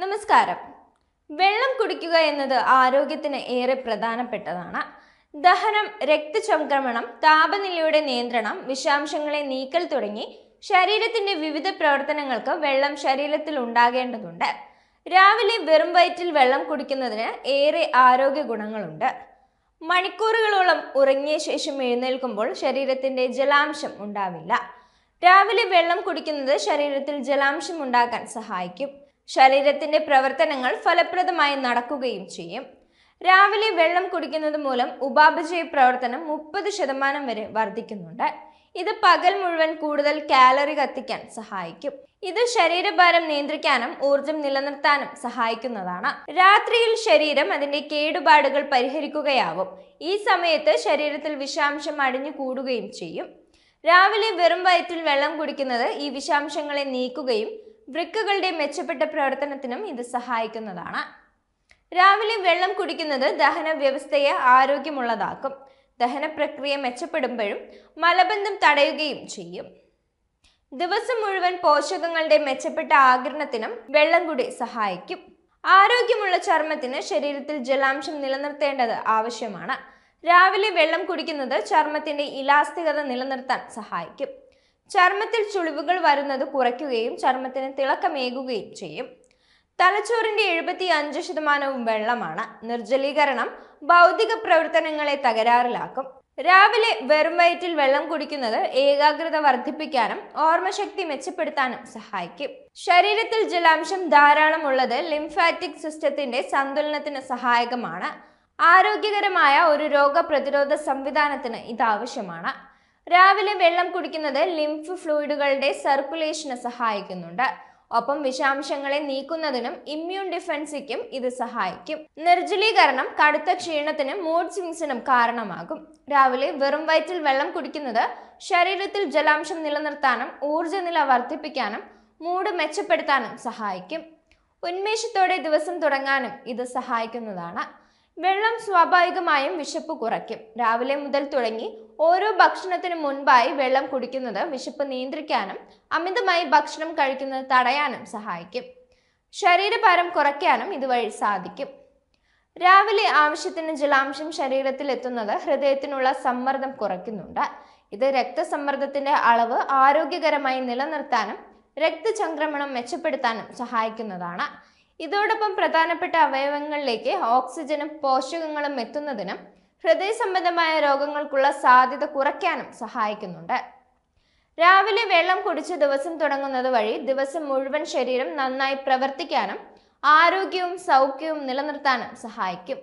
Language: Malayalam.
നമസ്കാരം. വെള്ളം കുടിക്കുക എന്നത് ആരോഗ്യത്തിന് ഏറെ പ്രധാനപ്പെട്ടതാണ്. ദഹനം രക്തചംക്രമണം താപനിലയുടെ നിയന്ത്രണം വിഷാംശങ്ങളെ നീക്കൽ തുടങ്ങി ശരീരത്തിന്റെ വിവിധ പ്രവർത്തനങ്ങൾക്ക് വെള്ളം ശരീരത്തിൽ ഉണ്ടാകേണ്ടതുണ്ട്. രാവിലെ വെറും വയറ്റിൽ വെള്ളം കുടിക്കുന്നതിന് ഏറെ ആരോഗ്യ ഗുണങ്ങളുണ്ട്. മണിക്കൂറുകളോളം ഉറങ്ങിയ ശേഷം എഴുന്നേൽക്കുമ്പോൾ ശരീരത്തിന്റെ ജലാംശം ഉണ്ടാവില്ല. രാവിലെ വെള്ളം കുടിക്കുന്നത് ശരീരത്തിൽ ജലാംശം ഉണ്ടാക്കാൻ സഹായിക്കും. ശരീരത്തിന്റെ പ്രവർത്തനങ്ങൾ ഫലപ്രദമായി നടക്കുകയും ചെയ്യും. രാവിലെ വെള്ളം കുടിക്കുന്നത് മൂലം ഉപാപചയ പ്രവർത്തനം മുപ്പത് ശതമാനം വരെ വർദ്ധിക്കുന്നുണ്ട്. ഇത് പകൽ മുഴുവൻ കൂടുതൽ കാലറി കത്തിക്കാൻ സഹായിക്കും. ഇത് ശരീരഭാരം നിയന്ത്രിക്കാനും ഊർജം നിലനിർത്താനും സഹായിക്കുന്നതാണ്. രാത്രിയിൽ ശരീരം അതിന്റെ കേടുപാടുകൾ പരിഹരിക്കുകയാവും. ഈ സമയത്ത് ശരീരത്തിൽ വിഷാംശം അടിഞ്ഞു കൂടുകയും ചെയ്യും. രാവിലെ വെറും വയറ്റിൽ വെള്ളം കുടിക്കുന്നത് ഈ വിഷാംശങ്ങളെ നീക്കുകയും വൃക്കകളുടെ മെച്ചപ്പെട്ട പ്രവർത്തനത്തിനും ഇത് സഹായിക്കുന്നതാണ്. രാവിലെ വെള്ളം കുടിക്കുന്നത് ദഹന വ്യവസ്ഥയെ ആരോഗ്യമുള്ളതാക്കും. ദഹന പ്രക്രിയ മെച്ചപ്പെടുമ്പോഴും മലബന്ധം തടയുകയും ചെയ്യും. ദിവസം മുഴുവൻ പോഷകങ്ങളുടെ മെച്ചപ്പെട്ട ആകിരണത്തിനും വെള്ളം കൂടി സഹായിക്കും. ആരോഗ്യമുള്ള ചർമ്മത്തിന് ശരീരത്തിൽ ജലാംശം നിലനിർത്തേണ്ടത് ആവശ്യമാണ്. രാവിലെ വെള്ളം കുടിക്കുന്നത് ചർമ്മത്തിന്റെ ഇലാസ്തികത നിലനിർത്താൻ സഹായിക്കും. ചർമ്മത്തിൽ ചുളിവുകൾ വരുന്നത് കുറയ്ക്കുകയും ചർമ്മത്തിന് തിളക്കമേകുകയും ചെയ്യും. തലച്ചോറിന്റെ എഴുപത്തി അഞ്ച് ശതമാനവും വെള്ളമാണ്. നിർജലീകരണം ഭൗതിക പ്രവർത്തനങ്ങളെ തകരാറിലാക്കും. രാവിലെ വെറും വയറ്റിൽ വെള്ളം കുടിക്കുന്നത് ഏകാഗ്രത വർദ്ധിപ്പിക്കാനും ഓർമ്മശക്തി മെച്ചപ്പെടുത്താനും സഹായിക്കും. ശരീരത്തിൽ ജലാംശം ധാരാളം ഉള്ളത് ലിംഫാറ്റിക് സിസ്റ്റത്തിന്റെ സന്തുലനത്തിന് സഹായകമാണ്. ആരോഗ്യകരമായ ഒരു രോഗപ്രതിരോധ സംവിധാനത്തിന് ഇത് ആവശ്യമാണ് രാവിലെ വെള്ളം കുടിക്കുന്നത് ലിംഫ് ഫ്ലൂയിഡുകളുടെ സർക്കുലേഷന് സഹായിക്കുന്നുണ്ട്. ഒപ്പം വിഷാംശങ്ങളെ നീക്കുന്നതിനും ഇമ്മ്യൂൺ ഡിഫൻസിക്കും ഇത് സഹായിക്കും. നിർജലീകരണം കടുത്ത ക്ഷീണത്തിനും മൂഡ് സ്വിങ്സിനും കാരണമാകും. രാവിലെ വെറും വയറ്റിൽ വെള്ളം കുടിക്കുന്നത് ശരീരത്തിൽ ജലാംശം നിലനിർത്താനും ഊർജനില വർദ്ധിപ്പിക്കാനും മൂഡ് മെച്ചപ്പെടുത്താനും സഹായിക്കും. ഉന്മേഷത്തോടെ ദിവസം തുടങ്ങാനും ഇത് സഹായിക്കുന്നതാണ്. വെള്ളം സ്വാഭാവികമായും വിശപ്പ് കുറയ്ക്കും. രാവിലെ മുതൽ തുടങ്ങി ഓരോ ഭക്ഷണത്തിനു മുൻപായി വെള്ളം കുടിക്കുന്നത് വിശപ്പ് നിയന്ത്രിക്കാനും അമിതമായി ഭക്ഷണം കഴിക്കുന്നത് തടയാനും സഹായിക്കും. ശരീരഭാരം കുറയ്ക്കാനും ഇതുവഴി സാധിക്കും. രാവിലെ ആവശ്യത്തിന് ജലാംശം ശരീരത്തിൽ എത്തുന്നത് ഹൃദയത്തിനുള്ള സമ്മർദ്ദം കുറയ്ക്കുന്നുണ്ട്. ഇത് രക്തസമ്മർദ്ദത്തിന്റെ അളവ് ആരോഗ്യകരമായി നിലനിർത്താനും രക്തചംക്രമണം മെച്ചപ്പെടുത്താനും സഹായിക്കുന്നതാണ്. ഇതോടൊപ്പം പ്രധാനപ്പെട്ട അവയവങ്ങളിലേക്ക് ഓക്സിജനും പോഷകങ്ങളും എത്തുന്നതിനും ഹൃദയ സംബന്ധമായ രോഗങ്ങൾക്കുള്ള സാധ്യത കുറയ്ക്കാനും സഹായിക്കുന്നുണ്ട്. രാവിലെ വെള്ളം കുടിച്ച് ദിവസം തുടങ്ങുന്നത് വഴി ദിവസം മുഴുവൻ ശരീരം നന്നായി പ്രവർത്തിക്കാനും ആരോഗ്യവും സൗഖ്യവും നിലനിർത്താനും സഹായിക്കും.